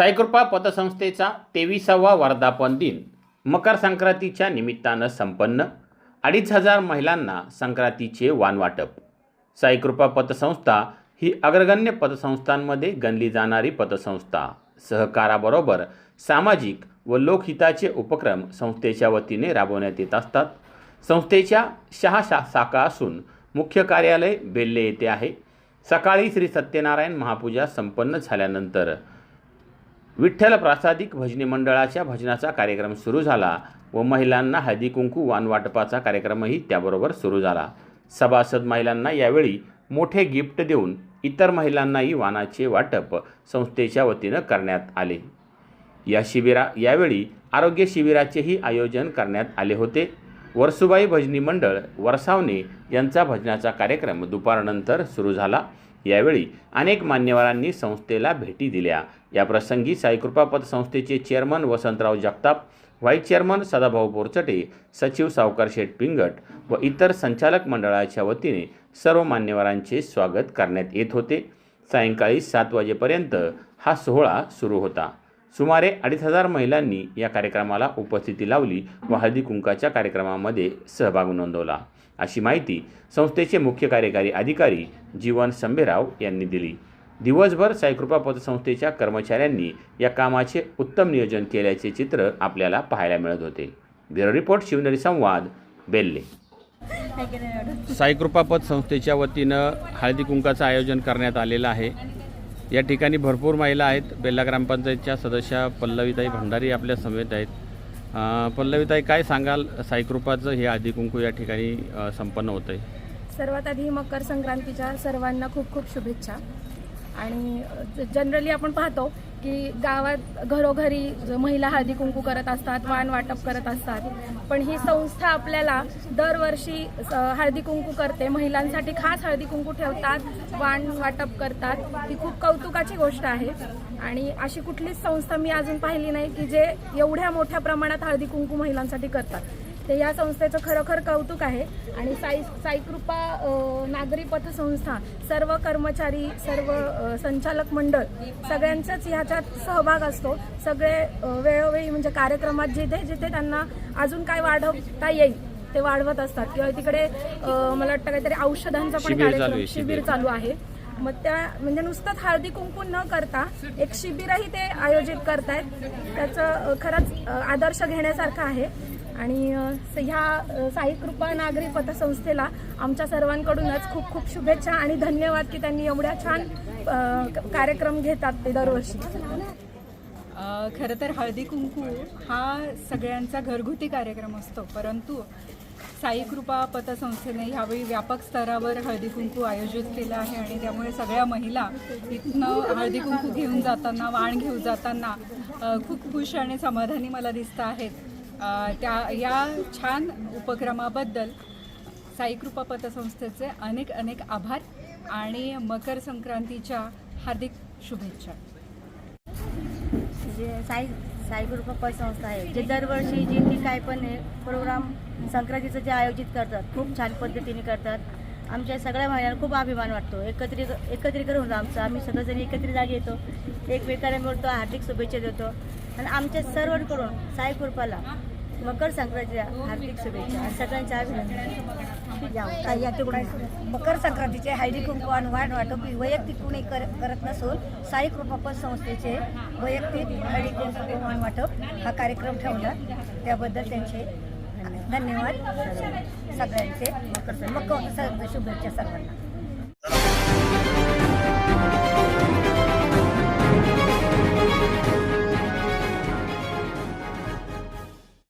साईकृपा पतसंस्थेचा तेविसावा वर्धापन दिन. मकर संक्रांतीच्या निमित्तानं संपन्न. अडीच हजार महिलांना संक्रांतीचे वानवाटप साईकृपा पतसंस्था ही अग्रगण्य पतसंस्थांमध्ये गणली जाणारी पतसंस्था. सहकाराबरोबर सामाजिक व लोकहिताचे उपक्रम संस्थेच्या वतीने राबवण्यात येत असतात. संस्थेच्या शहा शा शाखा असून मुख्य कार्यालय बेल्ले येथे आहे. सकाळी श्री सत्यनारायण महापूजा संपन्न झाल्यानंतर विठ्ठल प्रासादिक भजनी मंडळाच्या भजनाचा कार्यक्रम सुरू झाला व महिलांना हळदी कुंकू वानवाटपाचा कार्यक्रमही त्याबरोबर सुरू झाला. सभासद महिलांना यावेळी मोठे गिफ्ट देऊन इतर महिलांनाही वानाचे वाटप संस्थेच्या वतीनं करण्यात आले. या शिबिरा यावेळी आरोग्य शिबिराचेही आयोजन करण्यात आले होते. वर्सुबाई भजनी मंडळ वरसावणे यांचा भजनाचा कार्यक्रम दुपारनंतर सुरू झाला. यावेळी अनेक मान्यवरांनी संस्थेला भेटी दिल्या. या प्रसंगी Saikrupa पतसंस्थेचे chairman Vasantrao Jagtap vice chairman Sadabhau Borchate सचिव सावकार शेठ पिंगट व इतर संचालक मंडळाच्या वतीने सर्व मान्यवरांचे स्वागत करण्यात येत होते. सायंकाळी सात वाजेपर्यंत हा सोहळा सुरू होता. सुमारे अडीच हजार महिलांनी या कार्यक्रमाला उपस्थिती लावली व हळदी कुंकाच्या कार्यक्रमामध्ये सहभाग नोंदवला. अशी माहिती संस्थेचे मुख्य कार्यकारी अधिकारी जीवन संभेराव यांनी दिली. दिवसभर साईकृपा पतसंस्थेच्या कर्मचाऱ्यांनी या कामाचे उत्तम नियोजन केल्याचे चित्र आपल्याला पाहायला मिळत होते. ब्युरो रिपोर्ट शिवनेरी संवाद बेल्ले. साईकृपा पतसंस्थेच्या वतीनं हळदी कुंकाचं आयोजन करण्यात आलेलं आहे. या ठिकाणी भरपूर महिला आहेत. बेल्ला ग्रामपंचायतच्या सदस्या पल्लवीताई भंडारी आपल्या समेत आहेत. पल्लवीताई काय सांगाल? साईकृपाचं हे आधी कुंकू या ठिकाणी संपन्न होतं आहे सर्वात आधी मकर संक्रांतीच्या सर्वांना खूप खूप शुभेच्छा. आणि जनरली आपण पाहतो की गावात घरोघरी ज- महिला हळदी कुंकू करत असतात वाण वाटप करत असतात. पण ही संस्था आपल्याला दरवर्षी स- हळदी कुंकू करते. महिलांसाठी खास हळदी कुंकू ठेवतात वाण वाटप करतात. ही खूप कौतुकाची गोष्ट आहे. आणि अशी कुठलीच संस्था मी अजून पाहिली नाही की जे एवढ्या मोठ्या प्रमाणात हळदी कुंकू महिलांसाठी करतात. ते या संस्थेचं खरोखर कौतुक आहे. आणि साई साईकृपा नागरी पतसंस्था सर्व कर्मचारी सर्व संचालक मंडळ सगळ्यांचाच ह्याच्यात सहभाग असतो. सगळे वेळोवेळी म्हणजे कार्यक्रमात जिथे जिथे त्यांना अजून काय वाढवता येईल ते वाढवत असतात. किंवा तिकडे मला वाटतं काहीतरी औषधांचा पण कार्यक्रम शिबिर. चालू आहे. मग त्या म्हणजे नुसतंच हळदी कुंकू न करता एक शिबिरही ते आयोजित करतायत. त्याचं खरंच आदर्श घेण्यासारखं आहे. आणि स- ह्या साई कृपा नागरी पतसंस्थेला आमच्या सर्वांकडूनच खूप खूप शुभेच्छा आणि धन्यवाद की त्यांनी एवढ्या छान कार्यक्रम घेतात ते दरवर्षी. खरं तर हळदी कुंकू हा सगळ्यांचा घरगुती कार्यक्रम असतो परंतु साई कृपा पतसंस्थेने ह्यावेळी व्यापक स्तरावर हळदी कुंकू आयोजित केलं आहे आणि त्यामुळे सगळ्या महिला इथनं हळदी कुंकू घेऊन जाताना वाण घेऊन जाताना खूप खुश आणि समाधानी मला दिसत आहेत. त्या या छान उपक्रमाबद्दल साईकृपा पतसंस्थेचे अनेक अनेक आभार आणि मकर संक्रांतीच्या हार्दिक शुभेच्छा. जे साई साई पतसंस्था आहे जे दरवर्षी जे ती काय पण आहे प्रोग्राम संक्रांतीचं जे आयोजित करतात खूप छान पद्धतीने करतात. आमच्या सगळ्या महिलांना खूप अभिमान वाटतो. एकत्रित एकत्रीकरण होतं आमचं. आम्ही सगळेजण एकत्रित जागी येतो. एकमेकांना मिळतो हार्दिक शुभेच्छा देतो. आणि आमच्या सर्वांकडून साई कृपाला मकर संक्रांतीच्या हार्दिक शुभेच्छा. आणि सगळ्यांच्या अभिनंदन. काही मकर संक्रांतीचे हळदी कुंकू आणि वाण वाटप वैयक्तिक कुणी कर करत नसून साई कृपापत संस्थेचे वैयक्तिक हळदी कुंकू वाण वाटप हा कार्यक्रम ठेवला. त्याबद्दल त्यांचे धन्यवाद. सगळ्यांचे मकर मकर शुभेच्छा सर्वांना.